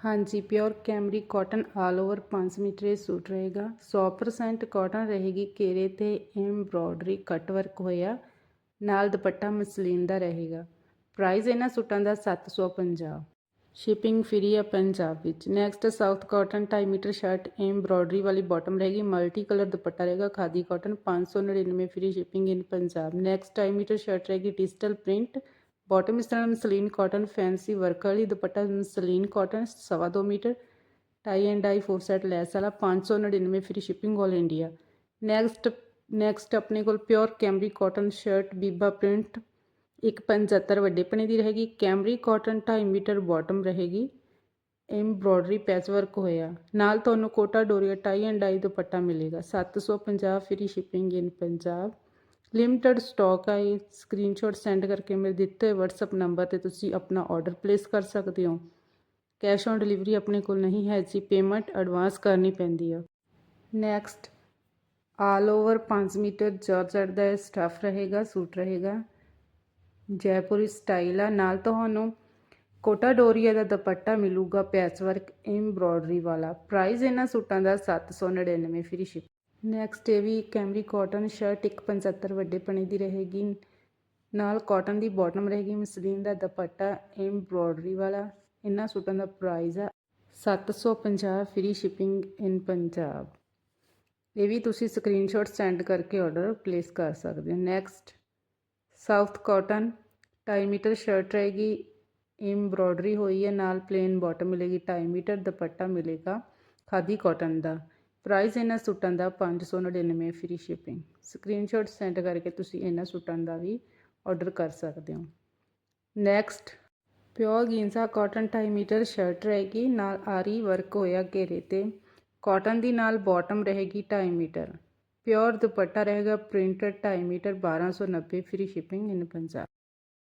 ਹਾਂਜੀ, ਪਿਓਰ ਕੈਮਰੀ cotton all over 5 metre ਇਹ ਸੂਟ ਰਹੇਗਾ। 100% ਕਾਟਨ ਰਹੇਗੀ ਘੇਰੇ ਤੇ ਐਮਬ੍ਰੋਇਡਰੀ ਕਟ ਵਰਕ ਹੋਇਆ। ਨਾਲ ਦੁਪੱਟਾ ਮਸਲੀਨ ਦਾ ਰਹੇਗਾ। ਪ੍ਰਾਈਸ ਇਹਨਾਂ ਸੂਟਾਂ ਦਾ 750 ਸ਼ਿਪਿੰਗ ਫ੍ਰੀ ਆ ਪੰਜਾਬ ਵਿੱਚ। Next south cotton 2.5 metre shirt embroidery ਵਾਲੀ ਬਾਟਮ ਰਹੇਗੀ। ਮਲਟੀ ਕਲਰ ਦੁਪੱਟਾ ਰਹੇਗਾ। Khadi cotton 599 free shipping in Punjab. Next 2.5 metre shirt ਰਹੇਗੀ ਡਿਜੀਟਲ ਪ੍ਰਿੰਟ। ਬਾਟਮ ਇਸ ਤਰ੍ਹਾਂ ਮਸਲੀਨ ਕਾਟਨ ਫੈਂਸੀ ਵਰਕ ਵਾਲੀ ਦੁਪੱਟਾ ਮਸਲੀਨ ਕਾਟਨ ਸਵਾ ਦੋ metre tie and dye four set lace ਵਾਲਾ 599 free shipping all India next next ਆਪਣੇ ਕੋਲ pure ਕੈਮਰੀ ਕਾਟਨ ਸ਼ਰਟ ਬੀਬਾ ਪ੍ਰਿੰਟ ਇੱਕ 75 ਵੱਡੇ ਪਣੇ ਦੀ ਰਹੇਗੀ ਕੈਮਰੀ ਕਾਟਨ 2.5 ਮੀਟਰ ਬਾਟਮ ਰਹੇਗੀ ਐਮਬ੍ਰੋਇਡਰੀ ਪੈਚ ਵਰਕ ਹੋਇਆ ਨਾਲ ਤੁਹਾਨੂੰ Kota Doria tie and dye dupatta ਮਿਲੇਗਾ 750 free shipping in Punjab limited stock ਹੈ ਇਹ। ਸਕਰੀਨਸ਼ਾਟ ਸੈਂਡ ਕਰਕੇ ਮੇਰੇ ਦਿੱਤੇ ਹੋਏ WhatsApp ਨੰਬਰ ਤੇ ਤੁਸੀਂ ਆਪਣਾ ਆਰਡਰ ਪਲੇਸ ਕਰ ਸਕਦੇ ਹੋ। ਕੈਸ਼ ਔਨ ਡਿਲੀਵਰੀ ਆਪਣੇ ਕੋਲ ਨਹੀਂ ਹੈ ਜੀ ਪੇਮੈਂਟ ਐਡਵਾਂਸ ਕਰਨੀ ਪੈਂਦੀ ਆ। Next all over 5 metre georgette ਦਾ ਸਟਫ ਰਹੇਗਾ, ਸੂਟ ਰਹੇਗਾ। ਜੈਪੁਰੀ ਸਟਾਈਲ ਆ। ਨਾਲ ਤੁਹਾਨੂੰ ਕੋਟਾ ਡੋਰੀਆ ਦਾ ਦੁਪੱਟਾ ਮਿਲੂਗਾ ਪੈਚ ਵਰਕ ਐਮਬ੍ਰੋਇਡਰੀ ਵਾਲਾ। ਪ੍ਰਾਈਸ ਇਹਨਾਂ ਸੂਟਾਂ ਦਾ 799 ਫ੍ਰੀ ਸ਼ਿਪ ਨੈਕਸਟ ਇਹ ਵੀ ਕੈਮਰੀ ਕਾਟਨ ਸ਼ਰਟ 175 ਵੱਡੇ ਪਣੇ ਦੀ ਰਹੇਗੀ। ਨਾਲ ਕਾਟਨ ਦੀ ਬਾਟਮ ਰਹੇਗੀ, ਮਸਲੀਨ ਦਾ ਦੁਪੱਟਾ ਐਮਬ੍ਰੋਇਡਰੀ ਵਾਲਾ। ਇਹਨਾਂ ਸੂਟਾਂ ਦਾ ਪ੍ਰਾਈਸ ਆ 750 ਫ੍ਰੀ ਸ਼ਿਪਿੰਗ ਇਨ ਪੰਜਾਬ ਇਹ ਵੀ ਤੁਸੀਂ ਸਕਰੀਨਸ਼ਾਟ ਸੈਂਡ ਕਰਕੇ ਆਰਡਰ ਪਲੇਸ ਕਰ ਸਕਦੇ ਹੋ। Next south cotton 2.5 metre shirt ਰਹੇਗੀ। ਐਮਬ੍ਰੋਇਡਰੀ ਹੋਈ ਹੈ, ਨਾਲ ਪਲੇਨ ਬਾਟਮ ਮਿਲੇਗੀ। 2.5 ਮੀਟਰ ਦੁਪੱਟਾ ਮਿਲੇਗਾ ਖਾਦੀ ਕਾਟਨ ਦਾ। ਪ੍ਰਾਈਸ ਇਹਨਾਂ ਸੂਟਾਂ ਦਾ 599 ਫ੍ਰੀ ਸ਼ਿਪਿੰਗ। ਸਕਰੀਨਸ਼ਾਟ ਸੈਂਡ ਕਰਕੇ ਤੁਸੀਂ ਇਹਨਾਂ ਸੂਟਾਂ ਦਾ ਵੀ ਆਰਡਰ ਕਰ ਸਕਦੇ ਹੋ। ਨੈਕਸਟ, ਪਿਓਰ ਗਿੰਸਾ ਕਾਟਨ 2.5 ਮੀਟਰ ਸ਼ਰਟ ਰਹੇਗੀ, ਨਾਲ ਆਰੀ ਵਰਕ ਹੋਇਆ ਘੇਰੇ ਤੇ। ਕਾਟਨ ਦੀ ਨਾਲ ਬਾਟਮ ਰਹੇਗੀ 2.5 ਮੀਟਰ। ਪਿਓਰ ਦੁਪੱਟਾ ਰਹੇਗਾ printed 2.5 metre 1290 free shipping in Punjab.